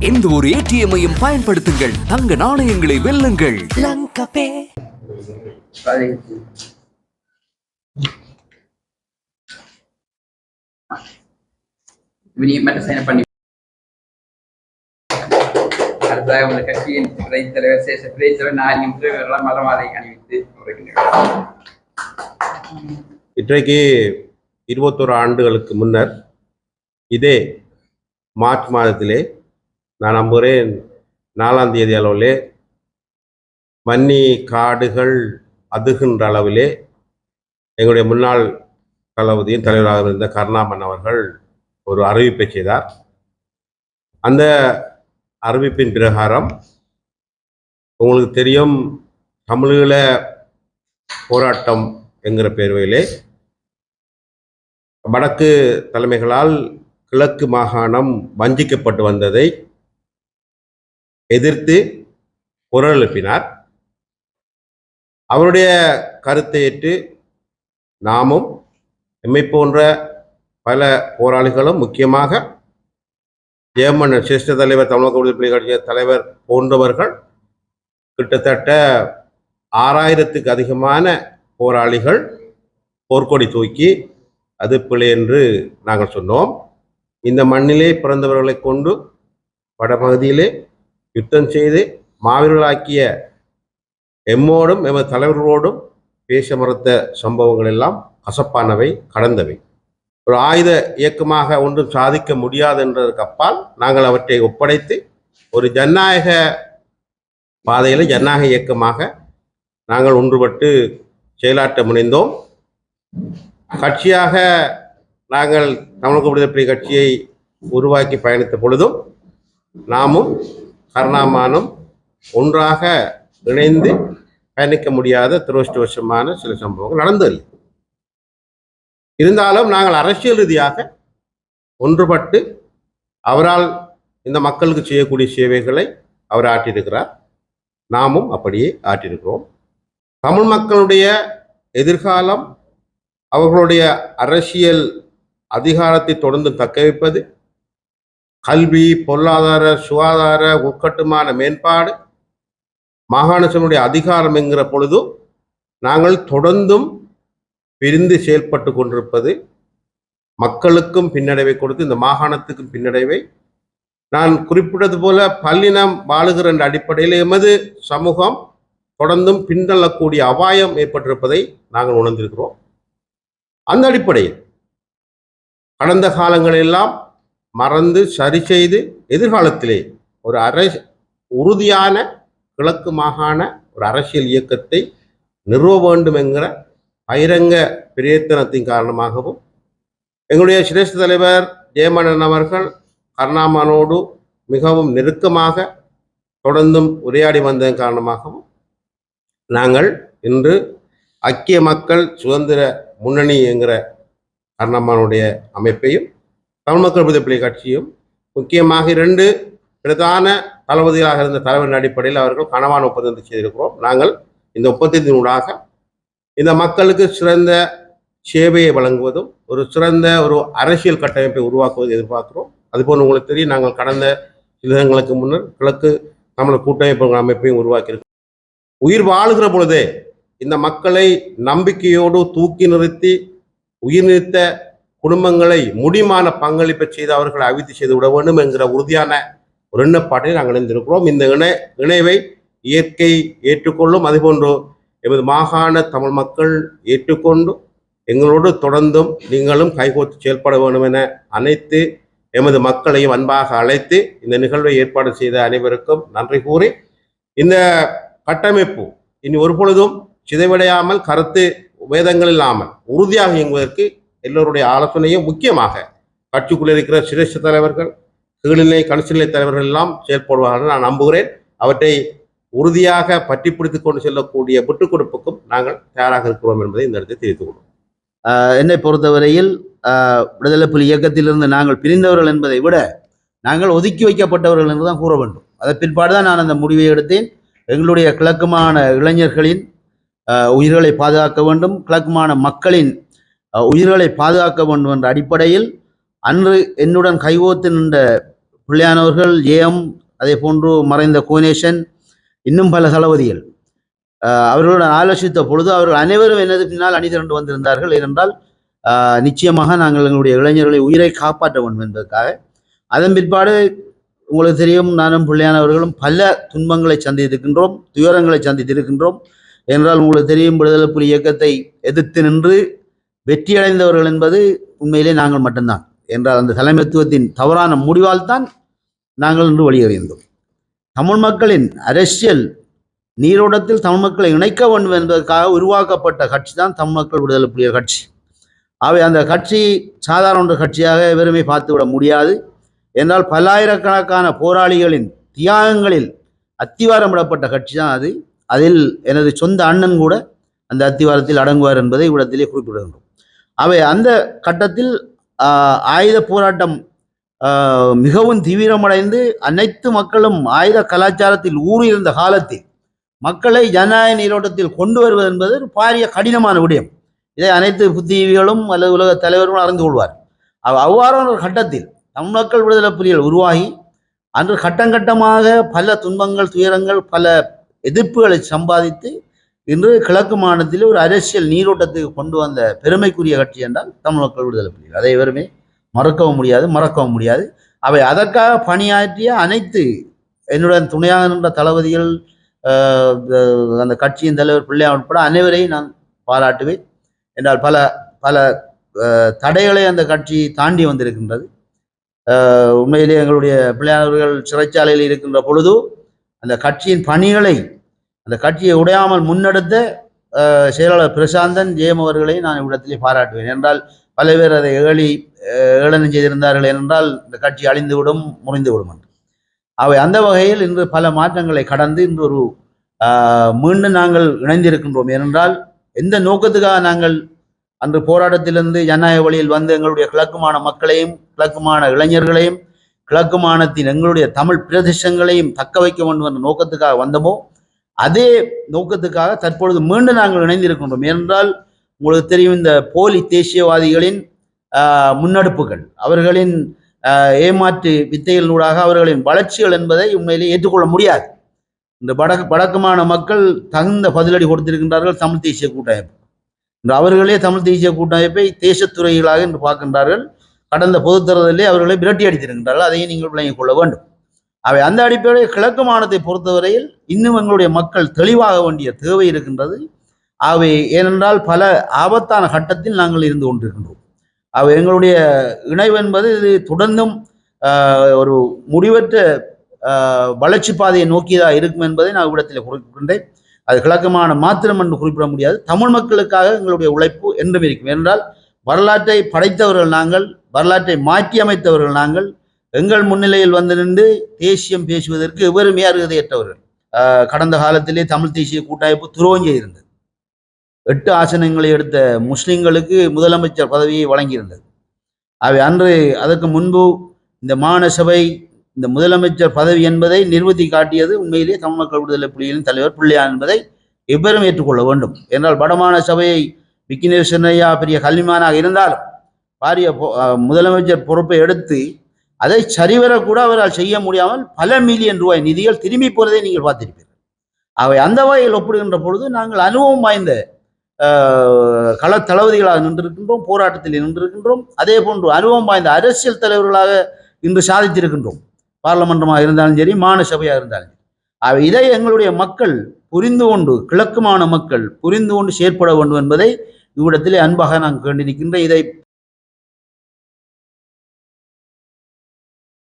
எந்த ஒரு ஏடிஎம்மையும் பயன்படுத்துங்கள். தங்க நாணயங்களை வெல்லுங்கள். அடுத்ததாக உங்கள் கட்சியின் துறை தலைவர் சேஷ பிரைத்தலைவர் நான்கு முதல்வர்களால் மதமாலை அணிவித்து இன்றைக்கு இருபத்தோரு ஆண்டுகளுக்கு முன்னர் இதே மார்ச் மாதத்திலே நான் நம்புகிறேன் நாலாம் தேதி அளவிலே மன்னி காடுகள் அதுகின்ற அளவிலே எங்களுடைய முன்னாள் தளபதியின் தலைவராக இருந்த கருணாமன் அவர்கள் ஒரு அறிவிப்பை செய்தார். அந்த அறிவிப்பின் பிரகாரம் உங்களுக்கு தெரியும் தமிழீழ போராட்டம் என்கிற பேர்வையிலே வடக்கு தலைமைகளால் கிழக்கு மாகாணம் வஞ்சிக்கப்பட்டு வந்ததை எதிர்த்து குரல் எழுப்பினார். அவருடைய கருத்தை ஏற்று நாமும் எம்மை போன்ற பல போராளிகளும் முக்கியமாக ஜெயமன் சிரேஷ்ட தலைவர் தமிழக விடுதலை கட்சிய தலைவர் போன்றவர்கள் கிட்டத்தட்ட ஆறாயிரத்துக்கு அதிகமான போராளிகள் போர்க்கொடி தூக்கி அது பிழை என்று நாங்கள் சொன்னோம். இந்த மண்ணிலே பிறந்தவர்களை கொண்டு வடபகுதியிலே யுத்தம் செய்து மாவீரர்களாக்கிய எம்மோடும் எமது தலைவர்களோடும் பேச மறுத்த சம்பவங்கள் எல்லாம் கசப்பானவை கடந்தவை. ஒரு ஆயுத இயக்கமாக ஒன்றும் சாதிக்க முடியாது என்றதற்கு அப்பால் நாங்கள் அவற்றை ஒப்படைத்து ஒரு ஜனநாயக பாதையில் ஜனநாயக இயக்கமாக நாங்கள் ஒன்றுபட்டு செயலாற்ற முனைந்தோம். கட்சியாக நாங்கள் தமிழக விடுதலை கட்சியை உருவாக்கி பயணித்த பொழுதும் நாமும் கருணாமானும் ஒன்றாக இணைந்து பயணிக்க முடியாத துரஷ்டவசமான சில சம்பவங்கள் நடந்தது இருந்தாலும் நாங்கள் அரசியல் ரீதியாக ஒன்றுபட்டு அவரால் இந்த மக்களுக்கு செய்யக்கூடிய சேவைகளை அவர் ஆற்றியிருக்கிறார். நாமும் அப்படியே ஆற்றியிருக்கிறோம். தமிழ் மக்களுடைய எதிர்காலம் அவர்களுடைய அரசியல் அதிகாரத்தை தொடர்ந்து தக்க வைப்பது கல்வி பொருளாதார சுகாதார உட்கட்டுமான மேம்பாடு மாகாண அதிகாரம் என்கிற பொழுதும் நாங்கள் தொடர்ந்தும் பிரிந்து செயல்பட்டு கொண்டிருப்பது மக்களுக்கும் பின்னடைவை கொடுத்து இந்த மாகாணத்துக்கும் பின்னடைவை. நான் குறிப்பிட்டது போல பல்லினம் வாழுகிற என்ற அடிப்படையில் எமது சமூகம் தொடர்ந்தும் பின்தள்ளக்கூடிய அபாயம் ஏற்பட்டிருப்பதை நாங்கள் உணர்ந்திருக்கிறோம். அந்த அடிப்படையில் கடந்த காலங்களெல்லாம் மறந்து சரி செய்து எதிர்காலத்திலே ஒரு அரை உறுதியான கிழக்கு மாகாண ஒரு அரசியல் இயக்கத்தை நிறுவ வேண்டும் என்கிற பகிரங்க பிரயத்தனத்தின் காரணமாகவும் எங்களுடைய சிரேஷ்ட தலைவர் ஜெயமணன் அவர்கள் கருணாமனோடு மிகவும் நெருக்கமாக தொடர்ந்தும் உரையாடி வந்ததன் காரணமாகவும் நாங்கள் இன்று ஐக்கிய மக்கள் சுதந்திர முன்னணி என்கிற கருணாமனுடைய அமைப்பையும் தமிழ் மக்கள் விடுதலை கட்சியும் முக்கியமாக இரண்டு பிரதான தளபதிகளாக இருந்த தலைவரின் அடிப்படையில் அவர்கள் கனவான ஒப்பந்தத்தை செய்திருக்கிறோம். நாங்கள் இந்த ஒப்பந்தத்தினூடாக இந்த மக்களுக்கு சிறந்த சேவையை வழங்குவதும் ஒரு சிறந்த ஒரு அரசியல் கட்டமைப்பை உருவாக்குவதை எதிர்பார்க்கிறோம். அதுபோல் உங்களுக்கு தெரியும் நாங்கள் கடந்த சில தினங்களுக்கு முன்னர் கிழக்கு நம்மளோட கூட்டமைப்பு அமைப்பையும் உருவாக்கியிருக்கோம். உயிர் வாழுகிற பொழுதே இந்த மக்களை நம்பிக்கையோடு தூக்கி நிறுத்தி உயிர் நிறுத்த குடும்பங்களை முடிமான பங்களிப்பை செய்து அவர்களை அவித்து செய்து விட வேண்டும் என்கிற உறுதியான ஒரு எண்ணப்பாட்டை நாங்கள் இணைந்திருக்கிறோம். இந்த இணை இணைவை இயற்கை ஏற்றுக்கொள்ளும் அதுபோன்று எமது மாகாண தமிழ் மக்கள் ஏற்றுக்கொண்டு எங்களோடு தொடர்ந்தும் நீங்களும் கைகோர்த்து செயல்பட வேண்டும் என அனைத்து எமது மக்களையும் அன்பாக அழைத்து இந்த நிகழ்வை ஏற்பாடு செய்த அனைவருக்கும் நன்றி கூறி இந்த கட்டமைப்பு இனி ஒரு பொழுதும் சிதைவடையாமல் கருத்து வேதங்கள் இல்லாமல் உறுதியாக இயங்குவதற்கு எல்லோருடைய ஆலோசனையும் முக்கியமாக கட்சிக்குள்ளே இருக்கிற சிரேஷ்ட தலைவர்கள் கீழ்நிலை கணிசநிலை தலைவர்கள் எல்லாம் செயல்படுவார்கள் நான் நம்புகிறேன். அவற்றை உறுதியாக பற்றி பிடித்து கொண்டு செல்லக்கூடிய விட்டுக் கொடுப்புக்கும் நாங்கள் தயாராக இருக்கிறோம் என்பதை இந்த இடத்தை தெரிவித்துக் கொள்வோம் என்னை பொறுத்தவரையில் விடுதலை புலி இயக்கத்திலிருந்து நாங்கள் பிரிந்தவர்கள் என்பதை விட நாங்கள் ஒதுக்கி வைக்கப்பட்டவர்கள் என்று தான் கூற வேண்டும். அதன் பிற்பாடு தான் நான் அந்த முடிவை எடுத்தேன். எங்களுடைய கிழக்குமான இளைஞர்களின் உயிர்களை பாதுகாக்க வேண்டும். கிழக்குமான மக்களின் உயிர்களை பாதுகாக்க வேண்டும் என்ற அடிப்படையில் அன்று என்னுடன் கைகோத்து நின்ற பிள்ளையானவர்கள் ஏஎம் அதே போன்று மறைந்த கோனேஷன் இன்னும் பல தளபதிகள். அவர்களுடன் ஆலோசித்த பொழுது அவர்கள் அனைவரும் எனது பின்னால் அணி திரண்டு வந்திருந்தார்கள். ஏனென்றால் நிச்சயமாக நாங்கள் எங்களுடைய இளைஞர்களை உயிரை காப்பாற்ற வேண்டும் என்பதற்காக. அதன் பிற்பாடு உங்களுக்கு தெரியும் நானும் பிள்ளையானவர்களும் பல துன்பங்களை சந்தித்திருக்கின்றோம் துயரங்களை சந்தித்திருக்கின்றோம். என்றால் உங்களுக்கு தெரியும் விடுதலை புலி இயக்கத்தை எதிர்த்து நின்று வெற்றியடைந்தவர்கள் என்பது உண்மையிலே நாங்கள் மட்டும்தான். என்றால் அந்த தலைமைத்துவத்தின் தவறான முடிவால் தான் நாங்கள் இன்று வெளியேறியிருந்தோம் தமிழ் மக்களின் அரசியல் நீரோட்டத்தில் தமிழ் மக்களை இணைக்க வேண்டும் என்பதற்காக உருவாக்கப்பட்ட கட்சி தான் தமிழ் மக்கள் விடுதலை புலிகள் கட்சி. அவை அந்த கட்சி சாதாரண கட்சியாக வெறுமை பார்த்துவிட முடியாது. என்றால் பல்லாயிரக்கணக்கான போராளிகளின் தியாகங்களில் அத்திவாரமிடப்பட்ட கட்சி தான் அது. அதில் எனது சொந்த அண்ணன் கூட அந்த அத்திவாரத்தில் அடங்குவார் என்பதை இவ்விடத்திலே குறிப்பிடுகின்றோம். அவை அந்த கட்டத்தில் ஆயுத போராட்டம் மிகவும் தீவிரமடைந்து அனைத்து மக்களும் ஆயுத கலாச்சாரத்தில் ஊறியிருந்த காலத்தில் மக்களை ஜனநாயக நீரோட்டத்தில் கொண்டு வருவது என்பது ஒரு பாரிய கடினமான விடயம். இதை அனைத்து புத்திஜீவிகளும் அல்லது உலக தலைவர்களும் அறிந்து கொள்வார். அவ்வாறான ஒரு கட்டத்தில் தமிழ் மக்கள் விடுதலை புலிகள் உருவாகி அன்று கட்டங்கட்டமாக பல துன்பங்கள் துயரங்கள் பல எதிர்ப்புகளை சம்பாதித்து இன்று கிழக்கு மாநிலத்தில் ஒரு அரசியல் நீரோட்டத்துக்கு கொண்டு வந்த பெருமைக்குரிய கட்சி என்றால் தமிழ் மக்கள் விடுதலை புலிகள். அதை எவருமே மறக்கவும் முடியாது மறக்கவும் முடியாது. அவை அதற்காக பணியாற்றிய அனைத்து என்னுடன் துணையாக நின்ற தளபதிகள் அந்த கட்சியின் தலைவர் பிள்ளையா உட்பட அனைவரையும் நான் பாராட்டுவேன். என்றால் பல பல தடைகளை அந்த கட்சி தாண்டி வந்திருக்கின்றது. உண்மையிலே எங்களுடைய பிள்ளையானவர்கள் சிறைச்சாலையில் இருக்கின்ற பொழுது அந்த கட்சியின் பணிகளை அந்த கட்சியை உடையாமல் முன்னெடுத்த செயலாளர் பிரசாந்தன் ஜெயம் அவர்களை நான் இவ்விடத்திலே பாராட்டுவேன். என்றால் பல பேர் அதை ஏழி ஏளனம் செய்திருந்தார்கள் என்றால் இந்த கட்சி அழிந்துவிடும் முறிந்துவிடும் என்று. அவை அந்த வகையில் இன்று பல மாற்றங்களை கடந்து இன்று ஒரு மீண்டும் நாங்கள் இணைந்திருக்கின்றோம். ஏனென்றால் எந்த நோக்கத்துக்காக நாங்கள் அன்று போராட்டத்திலிருந்து ஜனநாயக வழியில் வந்து எங்களுடைய கிழக்குமான மக்களையும் கிழக்குமான இளைஞர்களையும் கிழக்கு மாநிலத்தின் எங்களுடைய தமிழ் பிரதேசங்களையும் தக்க வைக்க வேண்டும் என்ற நோக்கத்துக்காக வந்தமோ அதே நோக்கத்துக்காக தற்பொழுது மீண்டும் நாங்கள் இணைந்திருக்கின்றோம். ஏனென்றால் உங்களுக்கு தெரியும் இந்த போலி தேசியவாதிகளின் முன்னெடுப்புகள். அவர்களின் ஏமாற்று வித்தைகளினூடாக அவர்களின் வளர்ச்சிகள் என்பதை உண்மையிலே ஏற்றுக்கொள்ள முடியாது. இந்த வடக்கு வடக்குமான மக்கள் தகுந்த பதிலடி கொடுத்திருக்கின்றார்கள் தமிழ் தேசிய கூட்டமைப்பு. இன்று அவர்களே தமிழ் தேசிய கூட்டமைப்பை தேசத்துறைகளாக என்று பார்க்கின்றார்கள். கடந்த பொதுத் தேர்தலிலே அவர்களை விரட்டி அடித்திருக்கின்றார்கள். அதையும் நீங்கள் விளங்கிக் கொள்ள வேண்டும். அவை அந்த அடிப்படையில் கிழக்கு மாநிலத்தை பொறுத்தவரையில் இன்னும் எங்களுடைய மக்கள் தெளிவாக வேண்டிய தேவை இருக்கின்றது. அவை ஏனென்றால் பல ஆபத்தான கட்டத்தில் நாங்கள் இருந்து கொண்டிருக்கின்றோம். அவை எங்களுடைய இணைவு என்பது இது தொடர்ந்தும் ஒரு முடிவற்ற வளர்ச்சி பாதையை நோக்கியதாக இருக்கும் என்பதை நான் இவ்விடத்தில் குறிப்பிடுகின்றேன். அது கிழக்கமான மாத்திரம் என்று குறிப்பிட முடியாது. தமிழ் மக்களுக்காக எங்களுடைய உழைப்பு என்றும் இருக்கும். என்றால் வரலாற்றை படைத்தவர்கள் நாங்கள் வரலாற்றை மாற்றி அமைத்தவர்கள் நாங்கள் எங்கள் முன்னிலையில் வந்து நின்று தேசியம் பேசுவதற்கு எவருமே அருகதையற்றவர்கள் கடந்த காலத்திலே தமிழ் தேசிய கூட்டமைப்பு துரோகம் இருந்தது. எட்டு ஆசனங்களை எடுத்த முஸ்லிம்களுக்கு முதலமைச்சர் பதவியை வழங்கியிருந்தது. அவை அன்று அதற்கு முன்பு இந்த மாநசபை சபை இந்த முதலமைச்சர் பதவி என்பதை நிறுவத்தி காட்டியது உண்மையிலே தமிழ் மக்கள் விடுதலை புலிகளின் தலைவர் பிள்ளையா என்பதை எவ்வரும் ஏற்றுக்கொள்ள வேண்டும்? என்றால் வடமான சபையை விக்கினேஸ்வரன் ஐயா பெரிய கல்விமானாக இருந்தாலும் பாரிய முதலமைச்சர் பொறுப்பை எடுத்து அதை சரிவர கூட அவரால் செய்ய முடியாமல் பல மில்லியன் ரூபாய் நிதிகள் திரும்பி போனதை நீங்கள் பார்த்திருப்பீர்கள். அவை அந்த வகையில் ஒப்பிடுகின்ற பொழுது நாங்கள் அனுபவம் வாய்ந்த ஆஹ், கள தளபதிகளாக நின்றிருக்கின்றோம் போராட்டத்தில் நின்றிருக்கின்றோம். அதே போன்று அனுபவம் வாய்ந்த அரசியல் தலைவர்களாக இன்று சாதித்திருக்கின்றோம். பார்லமன்றமாக இருந்தாலும் சரி மாநில சபையாக இருந்தாலும் சரி. அவை இதை எங்களுடைய மக்கள் புரிந்து கொண்டு கிழக்குமான மக்கள் புரிந்து கொண்டு செயற்பட வேண்டும் என்பதை இவ்விடத்திலே அன்பாக நான் வேண்டி நிற்கின்ற இதை